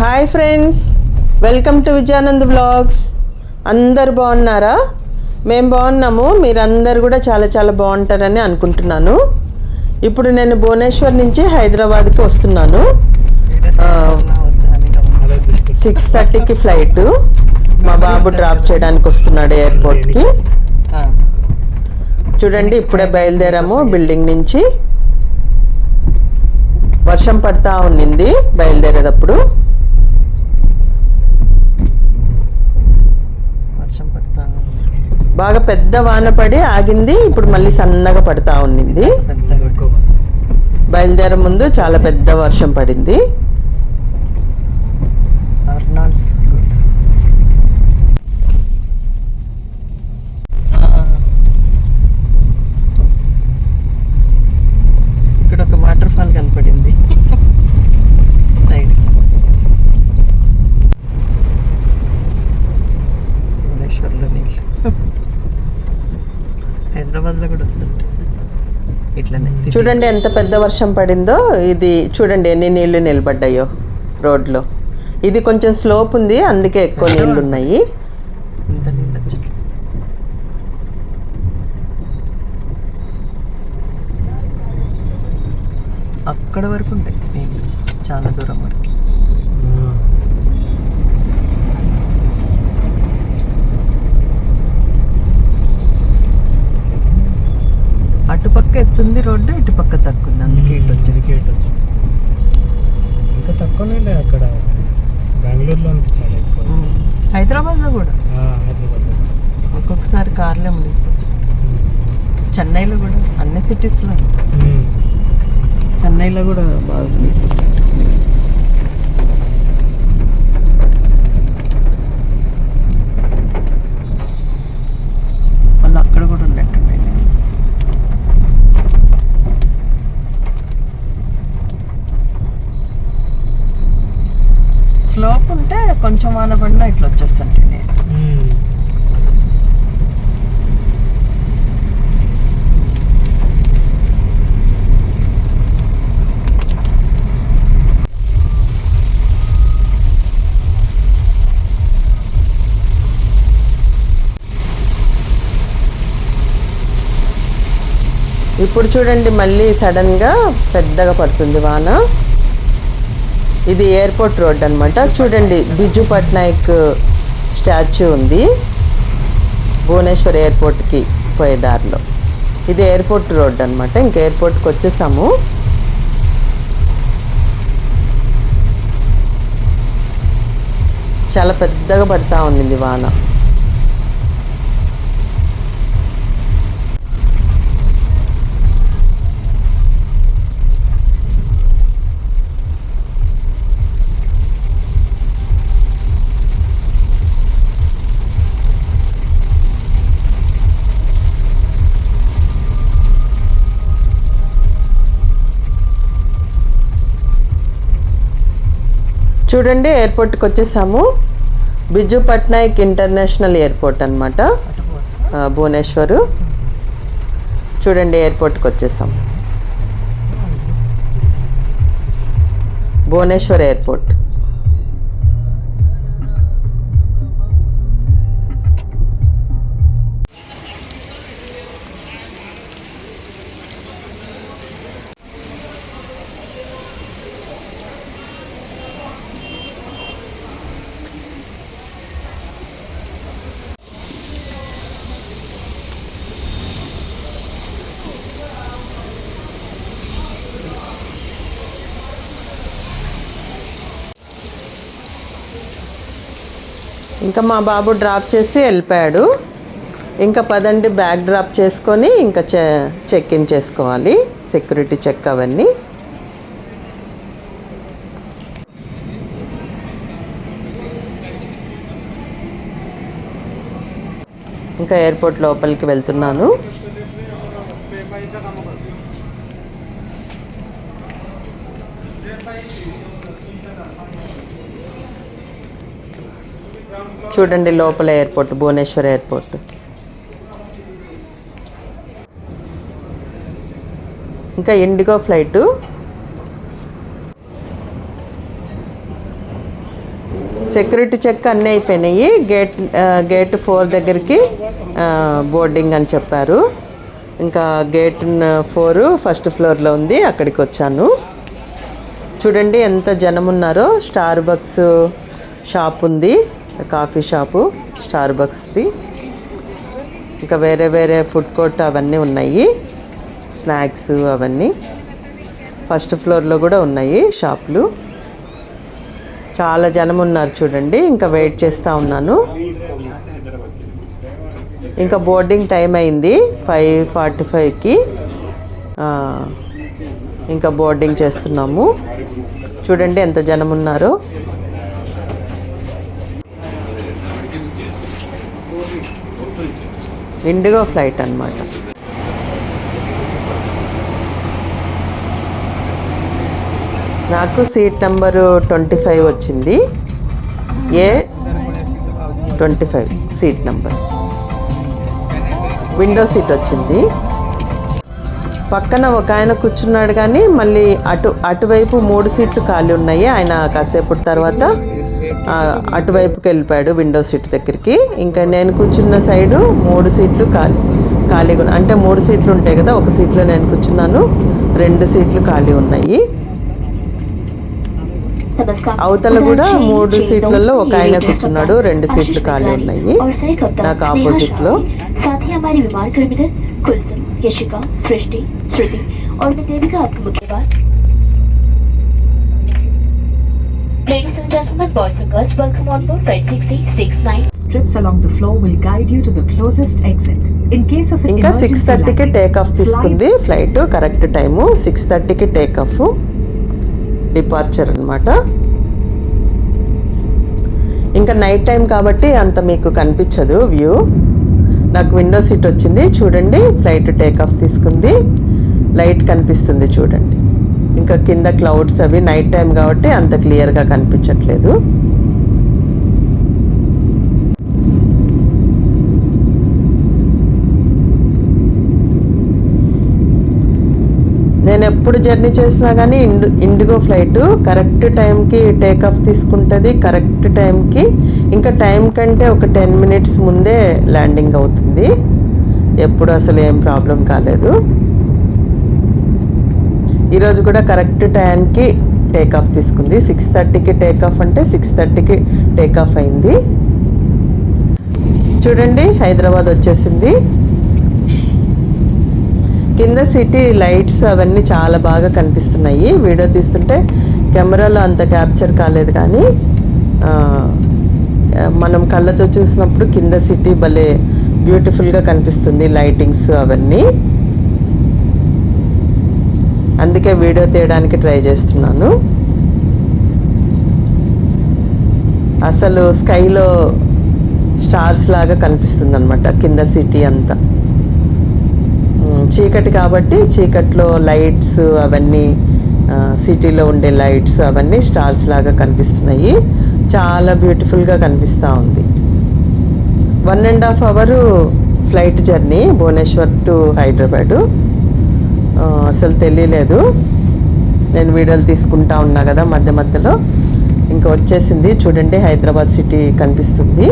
Hi friends welcome to Vijayanand blogs. అందరు బాగున్నారా? మేము బాగున్నాము మీరందరు కూడా చాలా చాలా బాగుంటారని అనుకుంటున్నాను. ఇప్పుడు నేను భువనేశ్వర్ నుంచి హైదరాబాద్కి వస్తున్నాను. సిక్స్ థర్టీకి ఫ్లైట్ మా బాబు డ్రాప్ చేయడానికి వస్తున్నాడు ఎయిర్పోర్ట్కి చూడండి ఇప్పుడే బయలుదేరాము బిల్డింగ్ నుంచి. వర్షం పడతా ఉన్నింది బయలుదేరేటప్పుడు వర్షం పడతా బాగా పెద్ద వాన పడి ఆగింది. ఇప్పుడు మళ్ళీ సన్నగా పడతా ఉన్నింది. పెద్దగా బయలుదేరే ముందు చాలా పెద్ద వర్షం పడింది అర్నాల్డ్స్ ఇక్కడ ఒక వాటర్ ఫాల్ కనపడింది సైడ్ భువనేశ్వర్లో నీళ్ళు హైదరాబాద్లో కూడా వస్తుంటాయి city. చూడండి ఎంత పెద్ద వర్షం పడిందో ఇది చూడండి ఎన్ని నీళ్ళు నిలబడ్డాయో రోడ్లో. ఇది కొంచెం స్లోప్ ఉంది అందుకే ఎక్కువ ఉన్నాయి నీళ్ళు వచ్చింది అక్కడ వరకు ఉంటాయి నీళ్ళు చాలా దూరం వరకు ఎత్తుంది రోడ్డు ఇటుపక్క తక్కుంది అందుకే ఇటు వచ్చేసి గేట్ వచ్చి ఇంకా తక్కువనే అక్కడ. బెంగళూరులో అంత చాలా ఎక్కువ. హైదరాబాద్లో కూడా? హైదరాబాద్లో. ఒక్కొక్కసారి కార్లే మునిగిపోతుంది చెన్నైలో కూడా అన్ని సిటీస్లో. చెన్నైలో కూడా బాగా మునిగిపోతుంది వాళ్ళు అక్కడ కూడా ఉన్నట్టున్నాయి స్లోప్ ఉంటే కొంచెం వాన పడినా ఇట్లా వచ్చేస్తుంటే నేను. ఇప్పుడు చూడండి మళ్ళీ సడన్గా పెద్దగా పడుతుంది వాన. ఇది ఎయిర్పోర్ట్ రోడ్ అన్నమాట. చూడండి బిజు పట్నాయక్ స్టాచ్యూ ఉంది. భువనేశ్వర్ ఎయిర్పోర్ట్కి పోయే దారిలో. ఇది ఎయిర్పోర్ట్ రోడ్ అన్నమాట. ఇంక ఎయిర్పోర్ట్కి వచ్చేసాము. చాలా పెద్దగా పడతా ఉంది వాన. చూడండి ఎయిర్పోర్ట్కి వచ్చేసాము. బిజు పట్నాయక్ ఇంటర్నేషనల్ ఎయిర్పోర్ట్ అనమాట భువనేశ్వరు. చూడండి ఎయిర్పోర్ట్కి వచ్చేసాం. భువనేశ్వర్ ఎయిర్పోర్ట్. ఇంకా మా బాబు డ్రాప్ చేసి వెళ్ళిపోయాడు. ఇంకా పదండి బ్యాగ్ డ్రాప్ చేసుకొని ఇంకా చె చెక్ ఇన్ చేసుకోవాలి. సెక్యూరిటీ చెక్ అవన్నీ. ఇంకా ఎయిర్పోర్ట్ లోపలికి వెళ్తున్నాను. చూడండి లోపల ఎయిర్పోర్ట్ భువనేశ్వర్ ఎయిర్పోర్ట్. ఇంకా ఇండిగో ఫ్లైట్. సెక్యూరిటీ చెక్ అన్నీ అయిపోయినాయి. గేట్ గేట్ ఫోర్ దగ్గరికి బోర్డింగ్ అని చెప్పారు. ఇంకా గేట్ ఫోర్ ఫస్ట్ ఫ్లోర్లో ఉంది అక్కడికి వచ్చాను. చూడండి ఎంత జనం ఉన్నారో. స్టార్ బక్స్ షాప్ ఉంది. కాఫీ షాపు స్టార్ బక్స్ది ఇంకా వేరే వేరే ఫుడ్ కోర్ట్ అవన్నీ ఉన్నాయి. స్నాక్స్ అవన్నీ. ఫస్ట్ ఫ్లోర్లో కూడా ఉన్నాయి షాపులు. చాలా జనం ఉన్నారు చూడండి. ఇంకా వెయిట్ చేస్తూ ఉన్నాను. ఇంకా బోర్డింగ్ టైం అయింది ఫైవ్ ఫార్టీ ఫైవ్కి. ఇంకా బోర్డింగ్ చేస్తున్నాము. చూడండి ఎంత జనం ఉన్నారో. ఇండిగో ఫ్లైట్ అనమాట నాకు సీట్ నెంబరు ట్వంటీ ఫైవ్ వచ్చింది. A? Twenty five seat number. Window seat వచ్చింది. పక్కన ఒక ఆయన కూర్చున్నాడు కానీ మళ్ళీ అటు అటువైపు మూడు సీట్లు ఖాళీ ఉన్నాయి. ఆయన కాసేపటి తర్వాత అటువైపుకి వెళ్ళిపోయాడు విండో సీట్ దగ్గరికి ఇంకా నేను కూర్చున్న సైడు మూడు సీట్లు ఖాళీ ఖాళీగా ఉన్నాయి అంటే మూడు సీట్లు ఉంటాయి కదా ఒక సీట్లో నేను కూర్చున్నాను రెండు సీట్లు ఖాళీ ఉన్నాయి అవతల కూడా మూడు సీట్లలో ఒక ఆయన కూర్చున్నాడు రెండు సీట్లు ఖాళీ ఉన్నాయి నాకు ఆపోజిట్ లో साथ ही हमारी विमान कर्मी दल कुलसुम यशिका सृष्टि श्रुति और मैं देविका आपके मुक्केबाज Ladies and gentlemen, boys and girls, welcome on board Flight 6069. Strips along the floor will guide you to the closest exit. In case of an ఇంకా సిక్స్ emergency థర్టీకి టేక్ ఆఫ్ తీసుకుంది ఫ్లైట్ కరెక్ట్ టైము సిక్స్ థర్టీకి take off departure అనమాట ఇంకా night time కాబట్టి అంత మీకు కనిపించదు వ్యూ నాకు విండో సీట్ వచ్చింది చూడండి ఫ్లైట్ టేక్ ఆఫ్ తీసుకుంది లైట్ కనిపిస్తుంది చూడండి ఇంకా కింద క్లౌడ్స్ అవి నైట్ టైం కాబట్టి అంత క్లియర్గా కనిపించట్లేదు. నేను ఎప్పుడు జర్నీ చేసినా కానీ ఇండి ఇండిగో ఫ్లైట్ కరెక్ట్ టైంకి టేక్ ఆఫ్ తీసుకుంటుంది కరెక్ట్ టైంకి ఇంకా టైం కంటే ఒక టెన్ మినిట్స్ ముందే ల్యాండింగ్ అవుతుంది. ఎప్పుడు అసలు ఏం ప్రాబ్లం కాలేదు. ఈరోజు కూడా కరెక్ట్ టైంకి టేక్ ఆఫ్ తీసుకుంది. సిక్స్ థర్టీకి టేక్ ఆఫ్ అంటే సిక్స్ థర్టీకి టేక్ ఆఫ్ అయింది. చూడండి హైదరాబాద్ వచ్చేసింది. కింద సిటీ లైట్స్ అవన్నీ చాలా బాగా కనిపిస్తున్నాయి. వీడియో తీస్తుంటే కెమెరాలో అంత క్యాప్చర్ కాలేదు కానీ మనం కళ్ళతో చూసినప్పుడు కింద సిటీ భలే బ్యూటిఫుల్గా కనిపిస్తుంది. లైటింగ్స్ అవన్నీ. అందుకే వీడియో తీయడానికి ట్రై చేస్తున్నాను. అసలు స్కైలో స్టార్స్ లాగా కనిపిస్తుంది అనమాట కింద సిటీ అంతా. చీకటి కాబట్టి చీకట్లో లైట్స్ అవన్నీ సిటీలో ఉండే లైట్స్ అవన్నీ స్టార్స్ లాగా కనిపిస్తున్నాయి. చాలా బ్యూటిఫుల్గా కనిపిస్తూ ఉంది. One and half hour flight journey Bhubaneswar to Hyderabad. అసలు తెలియలేదు. నేను వీడియోలు తీసుకుంటా ఉన్నా కదా మధ్య మధ్యలో. ఇంకా వచ్చేసింది. చూడండి హైదరాబాద్ సిటీ కనిపిస్తుంది.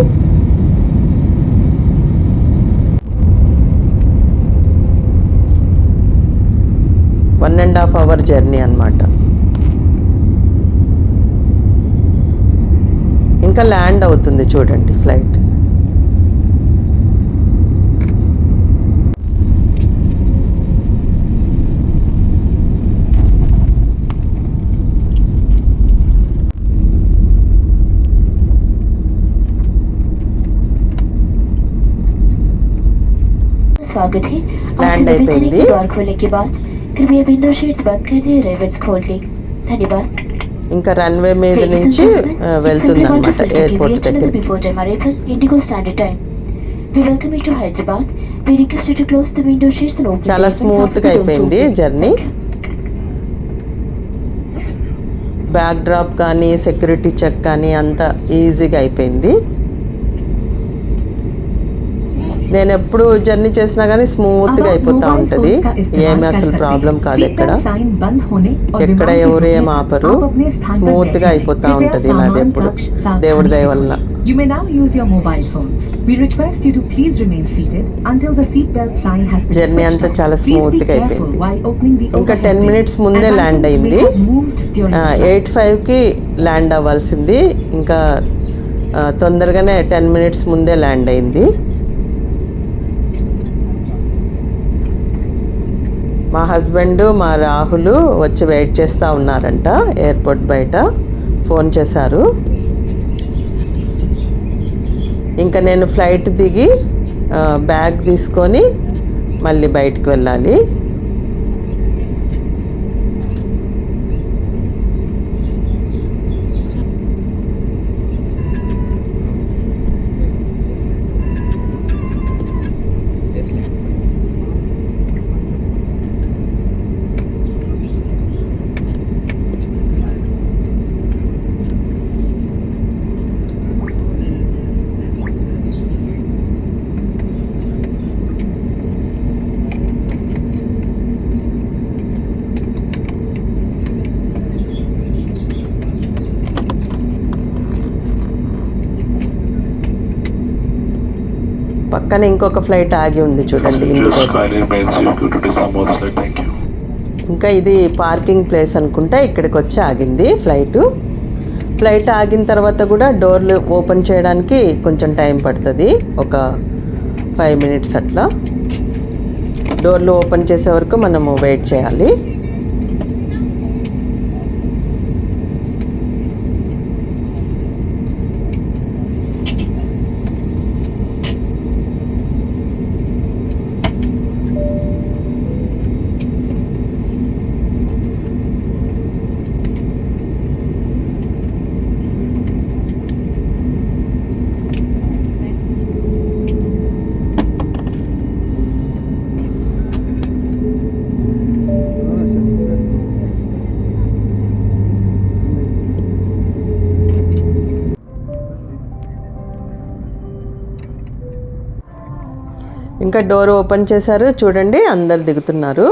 One and half hour journey అనమాట ఇంకా ల్యాండ్ అవుతుంది చూడండి ఫ్లైట్. स्वागत है Land आपके అయిపోయింది. के द्वार खोलने के बाद कृपया विंडो शीट्स बंद कर दें रेबन्स खोल दें धन्यवाद ఇంకా రన్వే మీద నుంచి ఆ, వెళ్తుంది అనమాట ఎయిర్పోర్ట్ దగ్గరికి Before time arrival, Indigo Standard Time. We welcome you to Hyderabad. We request you to close the window sheets and open చాలా the ribbons స్మూత్ after గా the doors అయిపోయింది open. జర్నీ బ్యాక్ డ్రాప్ కానీ security check కానీ అంత ఈజీగా అయిపోయింది నేను ఎప్పుడు జర్నీ చేసినా కానీ స్మూత్గా అయిపోతూ ఉంటుంది. ఏమి అసలు ప్రాబ్లం కాదు ఎక్కడ. ఎక్కడ ఎవరు ఏం ఆపరు. స్మూత్గా అయిపోతూ ఉంటుంది నాది ఎప్పుడు. దేవుడి దయ వల్ల You may now use your mobile ఇంకా టెన్ మినిట్స్ ముందే ల్యాండ్ అయింది. ఎయిట్ ఫైవ్కి ల్యాండ్ అవ్వాల్సింది. ఇంకా తొందరగానే టెన్ మినిట్స్ ముందే ల్యాండ్ అయింది. మా హస్బెండ్ మా రాహులు వచ్చి వెయిట్ చేస్తూ ఉన్నారంట. ఎయిర్పోర్ట్ బయట ఫోన్ చేశారు. ఇంకా నేను ఫ్లైట్ దిగి బ్యాగ్ తీసుకొని మళ్ళీ బయటికి వెళ్ళాలి. పక్కన ఇంకొక ఫ్లైట్ ఆగి ఉంది చూడండి. ఇంకా ఇది పార్కింగ్ ప్లేస్ అనుకుంటా ఇక్కడికి వచ్చి ఆగింది ఫ్లైట్. ఫ్లైట్ ఆగిన తర్వాత కూడా డోర్లు ఓపెన్ చేయడానికి కొంచెం టైం పడుతుంది. ఒక ఫైవ్ మినిట్స్ అట్లా. డోర్లు ఓపెన్ చేసే వరకు మనము వెయిట్ చేయాలి. ఇంకా డోర్ ఓపెన్ చేశారు. చూడండి అందరు దిగుతున్నారు.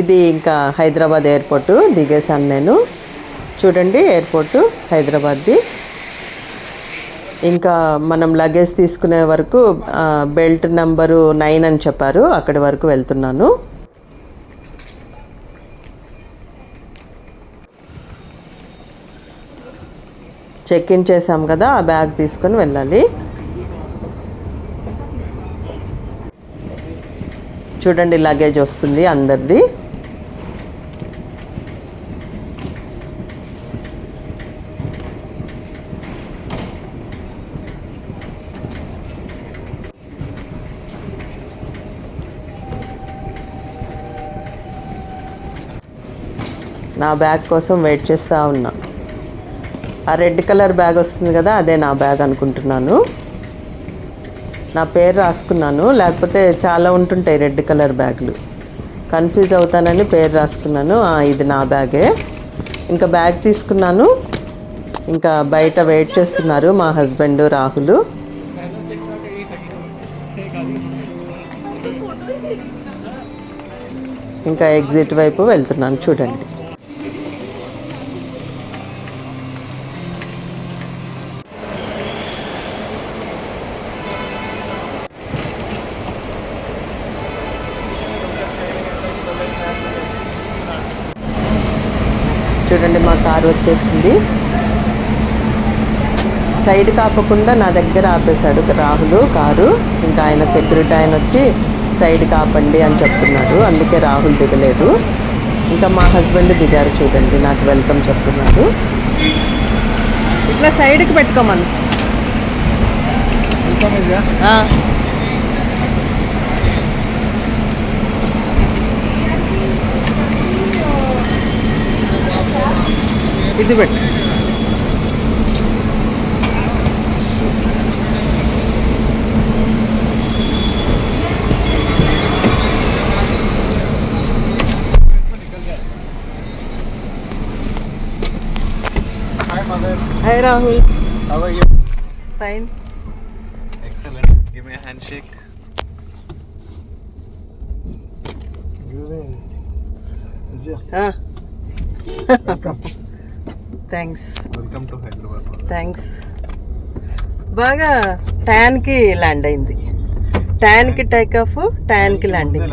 ఇది ఇంకా హైదరాబాద్ ఎయిర్పోర్టు. దిగేశాను నేను. చూడండి ఎయిర్పోర్టు హైదరాబాద్ది. ఇంకా మనం లగేజ్ తీసుకునే వరకు బెల్ట్ నెంబరు నైన్ అని చెప్పారు. అక్కడి వరకు వెళ్తున్నాను. చెక్ ఇన్ చేసాం కదా ఆ బ్యాగ్ తీసుకొని వెళ్ళాలి. చూడండి లగేజ్ వస్తుంది అందరిది. నా బ్యాగ్ కోసం వెయిట్ చేస్తూ ఉన్నా. ఆ రెడ్ కలర్ బ్యాగ్ వస్తుంది కదా అదే నా బ్యాగ్ అనుకుంటున్నాను. నా పేరు రాసుకున్నాను. లేకపోతే చాలా ఉంటుంటాయి రెడ్ కలర్ బ్యాగులు. కన్ఫ్యూజ్ అవుతానని పేరు రాసుకున్నాను. ఇది నా బ్యాగే. ఇంకా బ్యాగ్ తీసుకున్నాను. ఇంకా బయట వెయిట్ చేస్తున్నారు మా హస్బెండ్ రాహుల్. ఇంకా ఎగ్జిట్ వైపు వెళ్తున్నాను. చూడండి. కారు వచ్చేసింది. సైడ్ కాపకుండా నా దగ్గర ఆపేశాడు రాహుల్ కారు. ఇంకా ఆయన సెక్యూరిటీ ఆయన వచ్చి సైడ్ కాపండి అని చెప్తున్నాడు. అందుకే రాహుల్ దిగలేదు. ఇంకా మా హస్బెండ్ దిగారు చూడండి నాకు వెల్కమ్ చెప్తున్నారు ఇట్లా సైడ్కి పెట్టుకోమను. ಇದು ಬೆಟ್ಟ Hi Rahul. How are you? Fine. Excellent. Give me a handshake. Good. Huh? Thanks welcome to Hyderabad thanks బాగా టయాన్కి ల్యాండ్ అయింది. టయాన్కి టేక్ ఆఫ్ టయాన్కి ల్యాండింగ్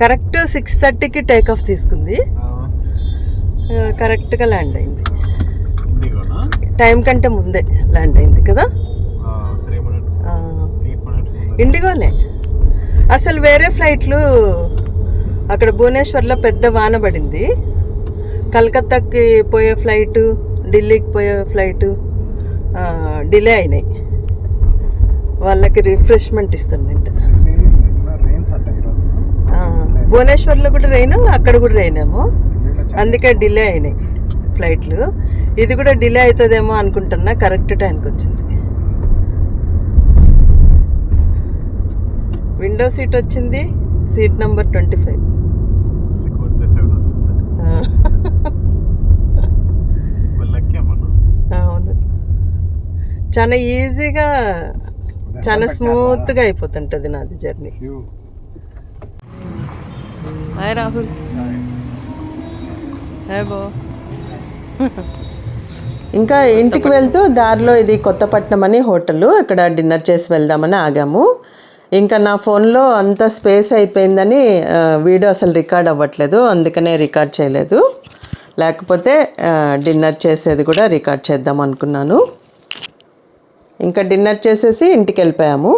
కరెక్ట్ సిక్స్ థర్టీకి టేక్ ఆఫ్ తీసుకుంది. కరెక్ట్గా ల్యాండ్ అయింది. టైం కంటే ముందే ల్యాండ్ అయింది కదా? ఇండిగోనే. అసలు వేరే ఫ్లైట్లు అక్కడ భువనేశ్వర్లో పెద్ద వాన పడింది. కలకత్తాకి పోయే ఫ్లైటు ఢిల్లీకి పోయే ఫ్లైటు డిలే అయినాయి. వాళ్ళకి రిఫ్రెష్మెంట్ ఇస్తుందంట. భువనేశ్వర్లో కూడా రెయిన్ అక్కడ కూడా రైనాము అందుకే డిలే అయినాయి ఫ్లైట్లు. ఇది కూడా డిలే అవుతుందేమో అనుకుంటున్నా కరెక్ట్ టైంకి వచ్చింది. విండో సీట్ వచ్చింది సీట్ నెంబర్ ట్వంటీ ఫైవ్ కొడితే సెవెన్ వచ్చింది వాళ్ళకి మనం అవును. చాలా ఈజీగా చాలా స్మూత్గా అయిపోతుంటుంది నాది జర్నీ. హాయ్ రాహుల్. హాయ్. బో. ఇంకా ఇంటికి వెళ్తూ దారిలో ఇది కొత్తపట్నం అని హోటల్. ఇక్కడ డిన్నర్ చేసి వెళ్దామని ఆగాము. ఇంకా నా ఫోన్లో అంత స్పేస్ అయిపోయిందని వీడియో అసలు రికార్డ్ అవ్వట్లేదు. అందుకనే రికార్డ్ చేయలేదు. లేకపోతే డిన్నర్ చేసేది కూడా రికార్డ్ చేద్దాం అనుకున్నాను. ఇంకా డిన్నర్ చేసేసి ఇంటికి వెళ్ళిపోయాము